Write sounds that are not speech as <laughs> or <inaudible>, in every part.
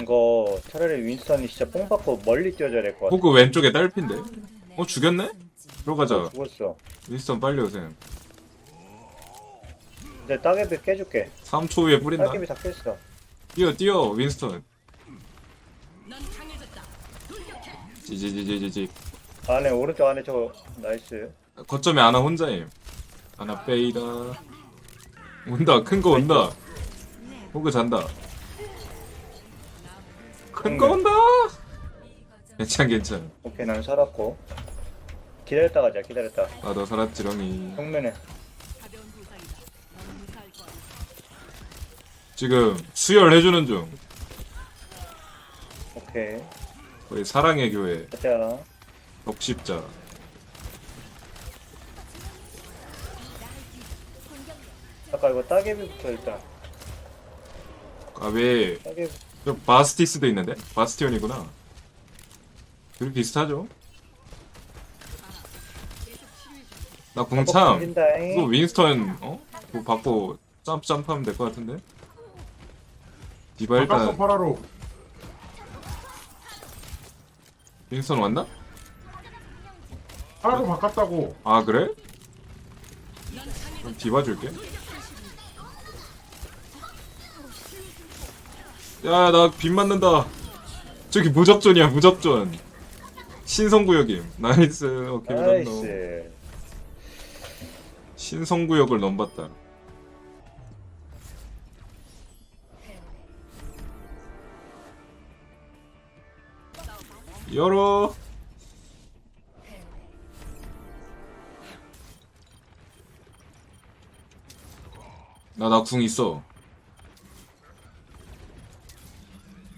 이거 차라리 윈스턴이 진짜 뽕 받고 멀리 뛰어줘야 될 것 같아. 호그 왼쪽에 딸핀데? 어 죽였네? 들어가자 죽었어. 윈스턴 빨리 오세요 이제 따개비 깨줄게. 3초 후에 뿌린다 따개비 다 깼어. 뛰어 뛰어 윈스턴 지지지지지지 안에 오른쪽 안에 저거 나이스. 거점에 아나 혼자임 아나 빼이다 온다 큰 거 온다 호그 잔다 큰거 온다 괜찮 괜찮 오케이 난 살았고. 기다렸다 가자 기다렸다. 나도 살았지렁이 정면에. 지금 수혈 해주는 중 오케이. 거의 사랑의 교회 가자. 덕십자 아까 이거 따개비부터 일단. 아왜. 저 바스티스도 있는데? 바스티온이구나 둘이 비슷하죠? 나 궁참 이거 윈스턴 어? 그거 받고 점프 점프하면 될 것 같은데? 디바 바꿨어 일단 파라로 윈스턴 왔나? 파라로 바꿨다고 아 그래? 그럼 디바 줄게 야나 빗 맞는다. 저기 무적존이야 무적존. 신성구역임. 나이스. 오케이 무적노 나이스. 신성구역을 넘봤다. 열어. 나 나 궁 있어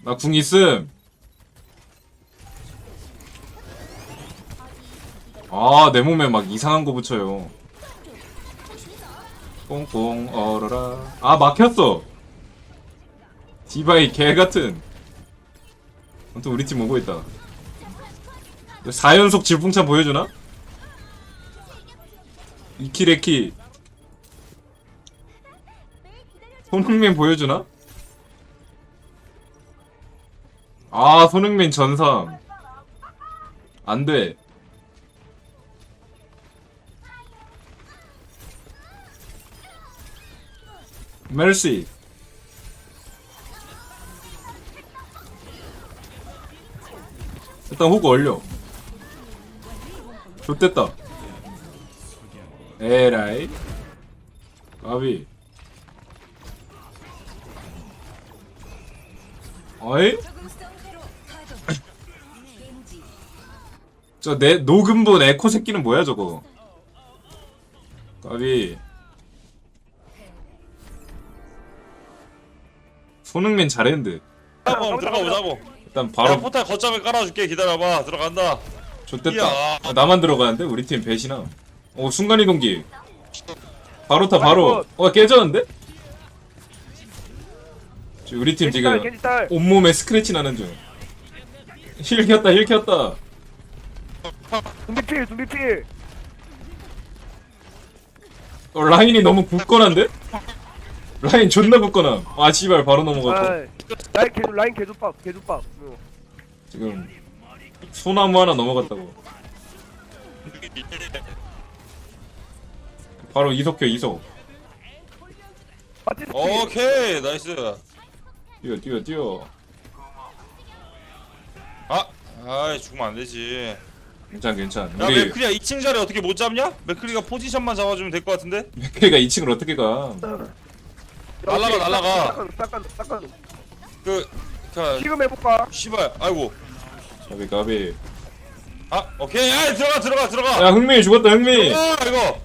나 궁 있음. 아 내 몸에 막 이상한 거 붙여요. 꽁꽁 얼어라. 아 막혔어. 디바이 개 같은. 아무튼 우리 팀 오고 있다. 4연속 질풍참 보여주나? 이키레키. 손흥민 보여주나? 아 손흥민 전삼. 안돼. 멜시. 일단 호구 얼려. 좋됐다. 에라이. 까비. 어이? 저 내 녹음본 에코 새끼는 뭐야 저거 까비 손흥민 잘했는데 한번 들어가 보자고. 일단 바로 포탈 거점에 깔아줄게. 기다려봐. 들어간다. 좋됐다 이야. 아, 나만 들어가는데 우리 팀 배신함 오 순간이동기 바로 타 바로 어 깨졌는데? 지금 우리 팀 지금 온몸에 스크래치 나는 중 힐 켰다 힐 켰다 준비필 준비필 어, 라인이 너무 굳건한데? 라인 존나 굳건함 아 씨발 바로 넘어갔고 아이, 라인 개조 라인 개조밥 개조밥 어. 지금 소나무 하나 넘어갔다고 바로 이석켜 이석 오케이. 나이스. 뛰어 뛰어 뛰어 아, 아이 죽으면 안 되지. 괜찮 괜찮 야 우리 맥크리야 2층 자리 어떻게 못 잡냐? 맥크리가 포지션만 잡아주면 될 것 같은데? 맥크리가 2층을 어떻게 가 날라가, 날라가. 싹간 싹간 그, 그, 지금 해볼까 씨발. 아이고. 가비 가비 아, 오케이. 야, 들어가, 들어가, 들어가. 야 흥민이 죽었다 흥민이 아, 이거.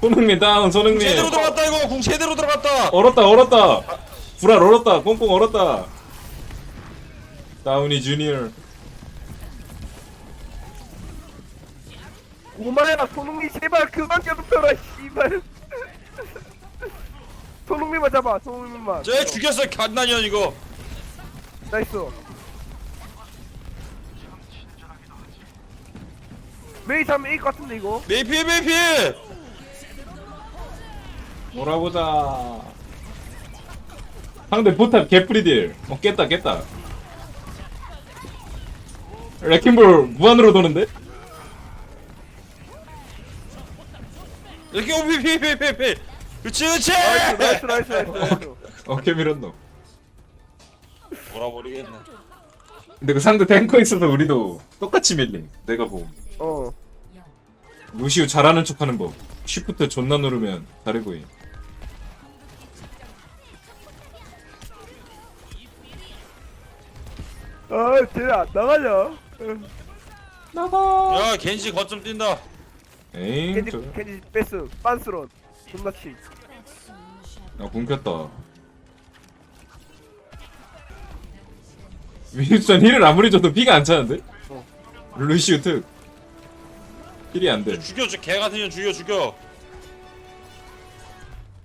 손흥민 다운 손흥민 제대로 들어갔다 이거. 궁 제대로 들어갔다. 얼었다 얼었다 불알 얼었다 꽁꽁 얼었다 다운이 주니어 오만해라 손흥민 제발 그만 괴롭혀라 씨발 <laughs> 손흥민만 잡아 손흥민만 쟤 죽였어. 갓난년 이거. 나이스 메이 잡으면 이길 것 같은데 이거 메이필, 메이필. 몰아보자 상대 포탑 개프리딜. 어 깼다 깼다. 레킹볼 무한으로 도는데? 오피피피피피 그치 그치 나이스 나이스 나이스 나이스 어깨 밀었노. 몰아버리겠네 근데 그 상대 탱커 있어서 우리도 똑같이 밀림. 내가 봄. 어 루시우 잘하는 척하는 법. 쉬프트 존나 누르면 잘해 보임. 아, 쟤네 안 나가냐? 응. 야 겐지 거점 뛴다 에잉 저... 캔디 뺐음. 빤스런. 존나 치. 아 굶겼다. 윈스턴 힐을 아무리 줘도 피가 안 차는데? 어. 루시우 특. 힐이 안 돼. 죽여 저 개같은 년 죽여 죽여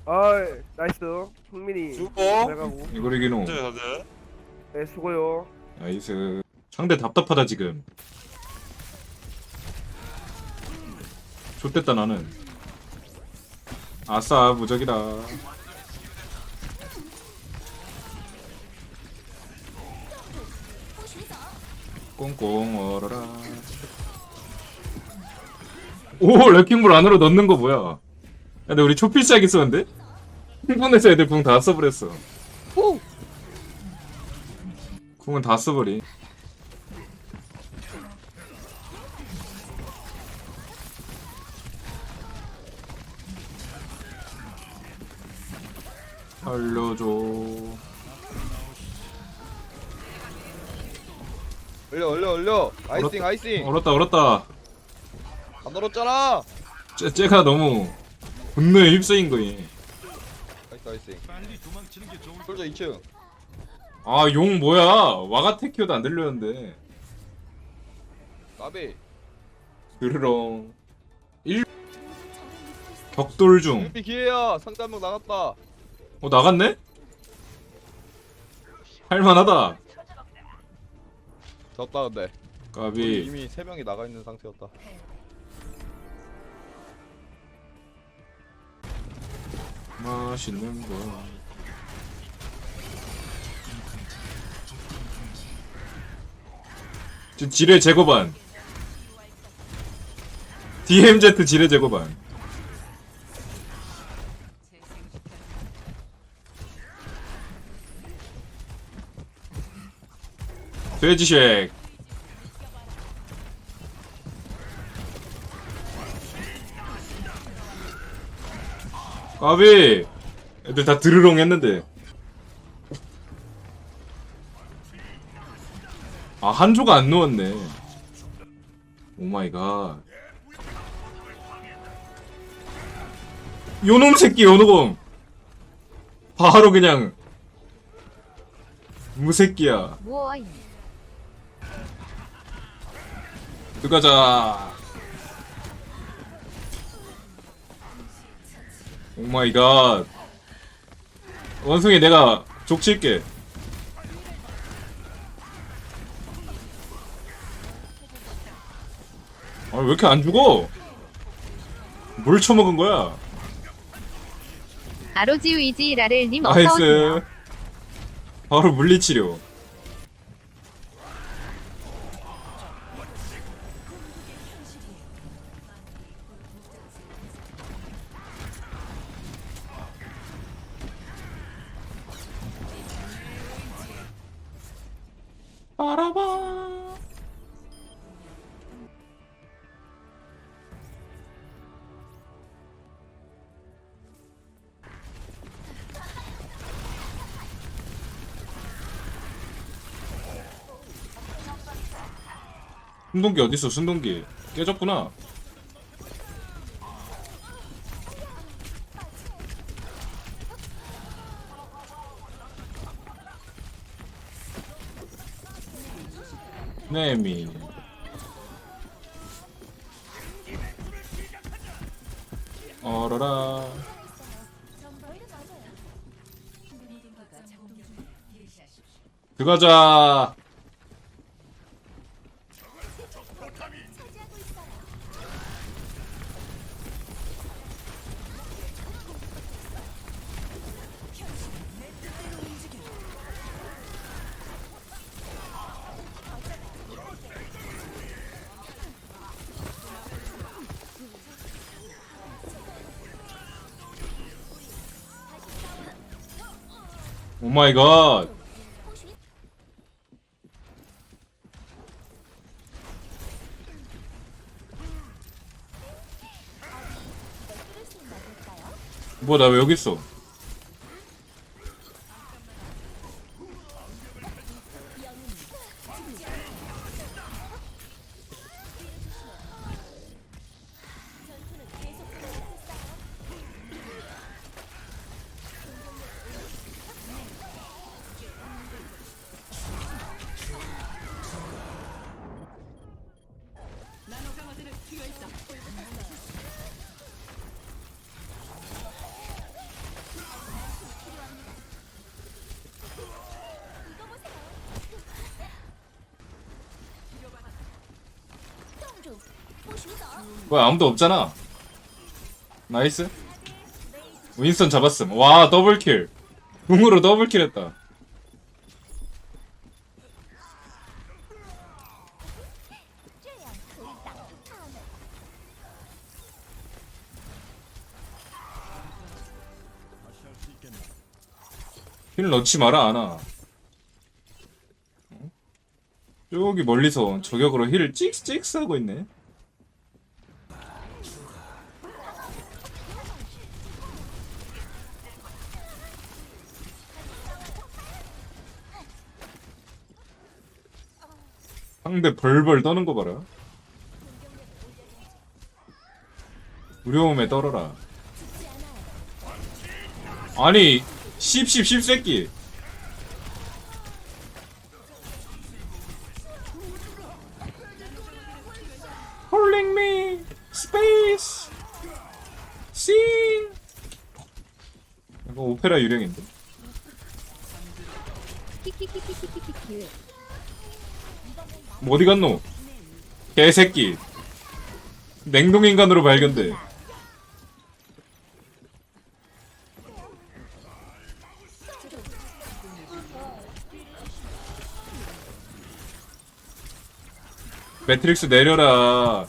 아, 나이스. 흥민이. 수고. 잘 가고. 이걸 이기노. 다들 네, 수고요. 나이스. 상대 답답하다 지금. 좋됐다 나는. 아싸 무적이다. 꽁꽁 얼어라. 오 레킹볼 안으로 넣는 거 뭐야? 근데 우리 초필시하기 썼는데? 흥분해서 애들 궁 다 써버렸어. 궁은 다 써버리. 알려줘. 올려 올려 올려 아이싱 아이싱 얼었다 얼었다. 안 얼었잖아 쟤, 쟤가 너무 분노에 휩싸인 거니. 나이스 아이싱 솔저 2층 아용 뭐야? 와가테키오도 안 들렸는데. 까비 드르렁. 1 격돌 중. 준비 기회야 상대 한명 나갔다 어 나갔네? 할만하다. 졌다 근데 우리 까비. 이미 3명이 나가 있는 상태였다 맛있는 거. 지- 지뢰 제거반. DMZ 지뢰 제거반. 돼지쉑. 까비. 애들 다 드르렁 했는데. 아, 한조가 안 누웠네. 오마이 갓. 요놈 새끼, 요노공. 바로 그냥. 무새끼야. 뭐임? 들어가자. 오마이 갓. 원숭이 내가 족칠게. 아, 왜 이렇게 안 죽어? 뭘 처먹은 거야? 아로지 위지 라렐님 어서오세요. 나이스. 바로 물리치료. 순동기 어딨어? 순동기. 깨졌구나. 네미. 어라라. 들어가자 오 마이 갓. 뭐나왜 여기 있어? 뭐야 아무도 없잖아. 나이스. 윈스턴 잡았음. 와 더블킬. 궁으로 더블킬 했다. 힐 넣지 마라 아나. 어? 저기 멀리서 저격으로 힐을 찍찍 하고 있네. 상대 벌벌 떠는 거 봐라. 무료음에 떨어라. 아니, scene. 이거 오페라 유령인데. 뭐 어디 갔노? 개새끼. 냉동 인간으로 발견돼. 매트릭스 내려라.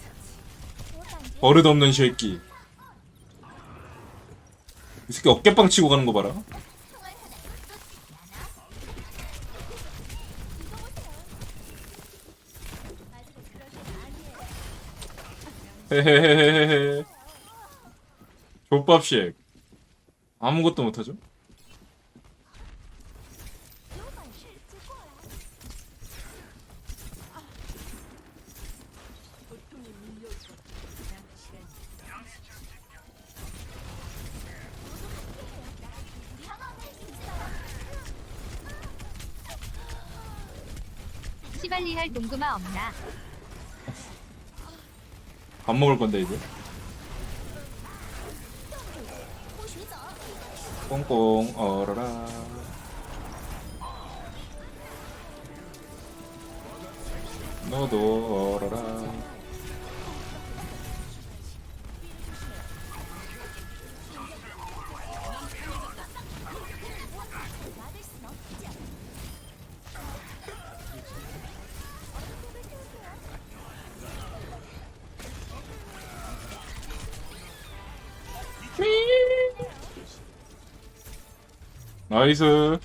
버릇 없는 새끼. 이 새끼 어깨빵 치고 가는 거 봐라. 헤헤헤헤헤. <laughs> 족밥식. 아무것도 못하죠? 시발리할 동그마 없나? 밥 먹을 건데 이제. 꽁꽁 얼어라. 너도 얼어라. 나이스.